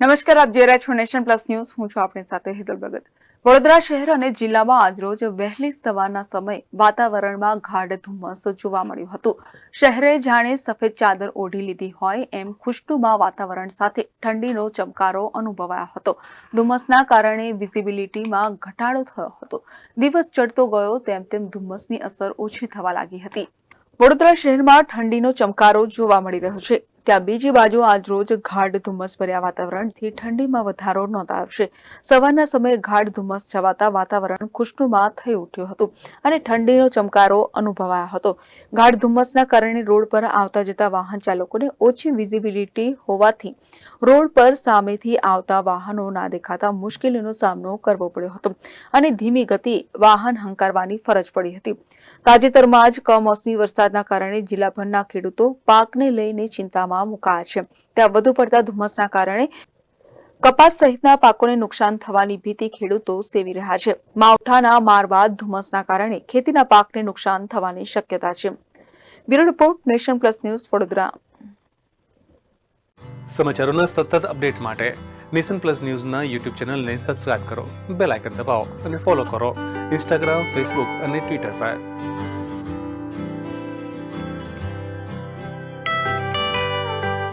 નમસ્કાર, આપ જોઈ રહ્યા છો નેશન પ્લસ ન્યૂઝ. હું છું આપણી સાથે હેતલ ભગત. વડોદરા શહેર અને જિલ્લામાં આજરોજ વહેલી સવારના સમયે વાતાવરણમાં ગાઢ ધુમ્મસ જોવા મળ્યું હતું. શહેરે જાણે સફેદ ચાદર ઓઢી લીધી હોય એમ ખુશ્નુમા વાતાવરણ સાથે ઠંડીનો ચમકારો અનુભવાયો હતો. ધુમ્મસના કારણે વિઝિબિલિટીમાં ઘટાડો થયો હતો. દિવસ ચડતો ગયો, તેમ તેમ ધુમ્મસની અસર ઓછી થવા લાગી હતી. વડોદરા શહેરમાં ઠંડીનો ચમકારો જોવા મળી રહ્યો છે. ત્યાં બીજી બાજુ આજરોજ ગાઢ ધુમ્મસ ભર્યા વાતાવરણથી ઠંડીમાં વધારો નોંધાયો સવારના સમયે ગાઢ ધુમ્મસ છવાતા વાતાવરણ ખુશનુમા થઈ ઉઠ્યું હતું અને ઠંડીનો ચમકારો અનુભવાયો હતો. ગાઢ ધુમ્મસના કારણે રોડ પર આવતા જતા વાહન ચાલકોને ઓછી વિઝિબિલિટી હોવાથી રોડ પર સામેથી આવતા વાહનો ના દેખાતા મુશ્કેલીનો સામનો કરવો પડ્યો હતો અને ધીમી ગતિ વાહન હંકારવાની ફરજ પડી હતી. તાજેતરમાં જ કમોસમી વરસાદના કારણે જિલ્લાભરના ખેડૂતો પાકને લઈને ચિંતામાં મુકાયા છે. ત્યાં વધુ પડતા ધુમ્મસના કારણે કપાસ સહિતના પાકોને નુકસાન થવાની ભીતિ ખેડૂતો સેવી રહ્યા છે. માવઠાના માર બાદ ધુમ્મસના કારણે ખેતીના પાકને નુકસાન થવાની શક્યતા છે. Bureau report, Nation Plus News, Vadodara. સમાચારોના સતત અપડેટ માટે નેશન પ્લસ ન્યૂઝના યુટ્યુબ ચેનલને સબસ્ક્રાઇબ કરો, બેલ આઇકન દબાવો અને ફોલો કરો. ઇન્સ્ટાગ્રામ, ફેસબુક અને ટ્વિટર પર.